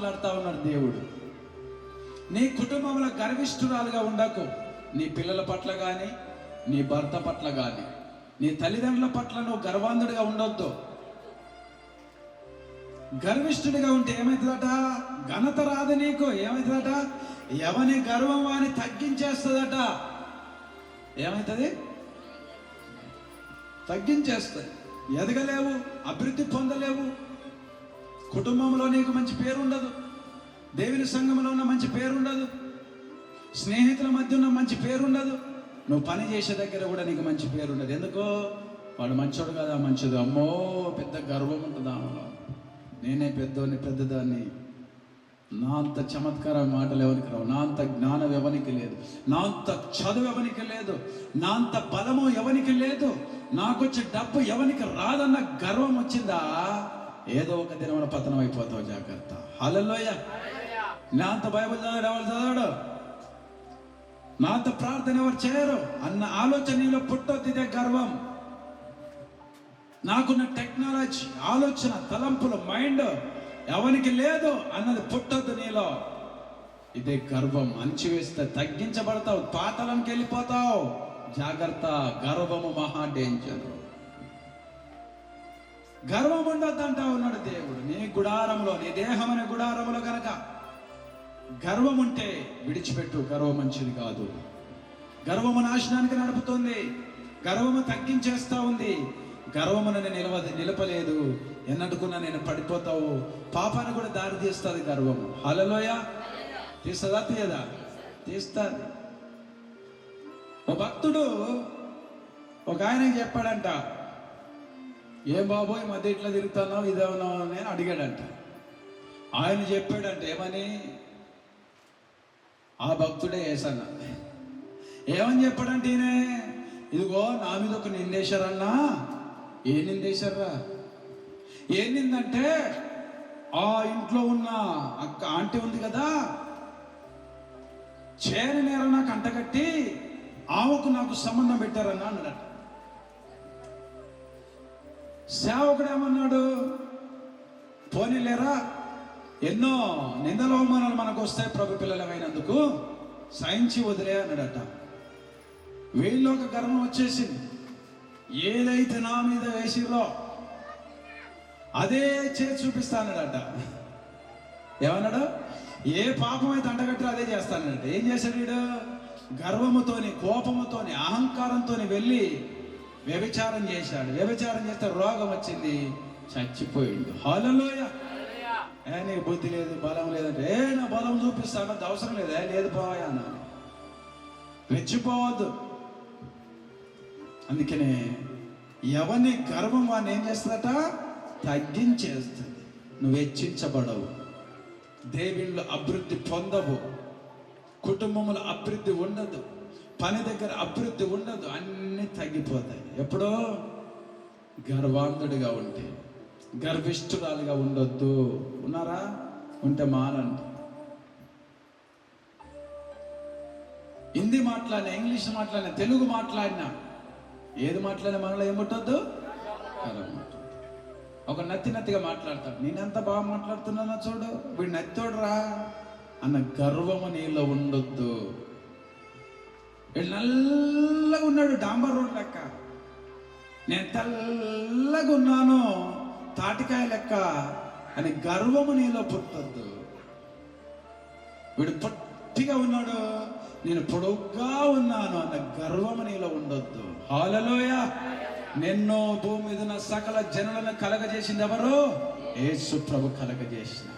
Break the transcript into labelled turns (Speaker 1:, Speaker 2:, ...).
Speaker 1: మాట్లాడుతూ ఉన్నాడు దేవుడు. నీ కుటుంబంలో గర్విష్ఠురాలుగా ఉండకు. నీ పిల్లల పట్ల కానీ నీ భర్త పట్ల కానీ నీ తల్లిదండ్రుల పట్ల నువ్వు గర్వాంధుడిగా ఉండొద్దు. గర్విష్ఠుడిగా ఉంటే ఏమవుతుందట ఘనత రాదు నీకు. ఏమవుతుందట ఎవని గర్వం వాని తగ్గించేస్తుందట. ఏమవుతుంది తగ్గించేస్తుంది. ఎదగలేవు అభివృద్ధి పొందలేవు కుటుంబంలో నీకు మంచి పేరు ఉండదు దేవుని సంఘంలో ఉన్న మంచి పేరు ఉండదు స్నేహితుల మధ్య ఉన్న మంచి పేరు ఉండదు నువ్వు పని చేసే దగ్గర కూడా నీకు మంచి పేరు ఉండదు ఎందుకో? వాడు మంచోడు కదా? మంచిది. అమ్మో పెద్ద గర్వం ఉంటుంది ఆమెలో. నేనే పెద్దోని పెద్దదాన్ని. నా అంత చమత్కార మాటలు ఎవరికి రావు. నా అంత జ్ఞానం ఎవరికి లేదు. నా అంత చదువు ఎవరికి లేదు. నా అంత బలము ఎవరికి లేదు. నాకొచ్చే డబ్బు ఎవరికి రాదన్న గర్వం వచ్చిందా? ఏదో ఒక దినమున పతనం అయిపోతావు జాగ్రత్త హలలోయ నా అంత బైబిల్ చదవడు ఎవరు చదవడు? నా అంత ప్రార్థన ఎవరు చేయరు? అన్న ఆలోచన నీలో పుట్టొద్దు ఇదే గర్వం. నాకున్న టెక్నాలజీ ఆలోచన తలంపులు మైండ్ ఎవరికి లేదు అన్నది పుట్టొద్దు నీలో. ఇదే గర్వం. అంచివేస్తే తగ్గించబడతావు పాతలంకి వెళ్ళిపోతావు జాగ్రత్త గర్వము మహా డేంజర్ గర్వం ఉండొద్దు అంటా ఉన్నాడు దేవుడు. నీ గుడారంలో నీ దేహం అనే గుడారంలో కనుక గర్వం ఉంటే విడిచిపెట్టు గర్వం మంచిది కాదు. గర్వము నాశనానికి నడుపుతుంది గర్వము తగ్గించేస్తా ఉంది. గర్వమును నేను నిలవ నిలపలేదు. ఎన్నట్టుకున్నా నేను పడిపోతావు. పాపాన్ని కూడా దారి తీస్తుంది గర్వము. హలలోయ తీస్తుందా తీయదా? తీస్తుంది. ఓ భక్తుడు ఒక ఆయన చెప్పాడంట ఏం బాబోయ్ మధ్య ఇట్లా తిరుగుతున్నావు? ఇదేమన్నావు అని అడిగాడంట. ఆయన చెప్పాడంట ఏమని? ఆ భక్తుడే ఏసన్న. ఏమని చెప్పాడంటే ఈయన? ఇదిగో నా మీద ఒక నిందేశారన్నా. ఏ నిందేశారా? ఏ నిందంటే ఆ ఇంట్లో ఉన్న అక్క ఆంటీ ఉంది కదా చేరి నేర నాకు అంటగట్టి ఆమెకు నాకు సంబంధం పెట్టారన్నా అన్నాడట. సేవకుడు ఏమన్నాడు పోనీలేరా ఎన్నో నిందల అవమానాలు మనకు వస్తాయి ప్రభు పిల్లలమైనందుకు సహించి వదిలే అన్నాడట. వీళ్ళు ఒక గర్వం వచ్చేసింది. ఏదైతే నా మీద వేసిరో అదే చేసి చూపిస్తానడట ఏమన్నాడు? ఏ పాపం అయితే అంటగట్టారో అదే చేస్తానట ఏం చేశాడు వీడు? గర్వముతోని కోపముతోని అహంకారంతోని వెళ్ళి వ్యభిచారం చేశాడు. వ్యభిచారం చేస్తే రోగం వచ్చింది. చచ్చిపోయిండు. హాలలోయ నీకు బుద్ధి లేదు బలం లేదంటే ఏ నా బలం చూపిస్తాను అది అవసరం లేదు? ఏ లేదు పోయా అన్న. రెచ్చిపోవద్దు. అందుకనే ఎవని గర్వం వాడిని ఏం చేస్తుందట? తగ్గించేస్తుంది. నువ్వు హెచ్చించబడవు. దేవుళ్ళు అభివృద్ధి పొందవు. కుటుంబంలో అభివృద్ధి ఉండదు. పని దగ్గర అభివృద్ధి ఉండదు అన్నీ తగ్గిపోతాయి. ఎప్పుడో గర్వాంధుడిగా ఉంటే గర్విష్ఠురాలుగా ఉండొద్దు. ఉన్నారా? ఉంటే మానండి. హిందీ మాట్లాడినా ఇంగ్లీష్ మాట్లాడినా తెలుగు మాట్లాడినా ఏది మాట్లాడినా మనలో ఏముంటొద్దు గర్వం ఒక నత్తి నత్తిగా మాట్లాడతాడు. నేనెంత బాగా మాట్లాడుతున్నానో చూడు వీడు నత్తోడురా అన్న గర్వము నీలో ఉండొద్దు. వీడు నల్లగా ఉన్నాడు డాంబర్ రోడ్ లెక్క. నేను తెల్లగా ఉన్నాను తాటికాయ లెక్క అని గర్వము నీలో పుట్టద్దు. వీడు పొట్టిగా ఉన్నాడు నేను పొడవుగా ఉన్నాను అన్న గర్వము నీలో ఉండొద్దు. హాలలోయ నిన్నో భూమి మీద సకల జనులను కలగజేసింది ఎవరు? ఏసు ప్రభు కలగజేసిన.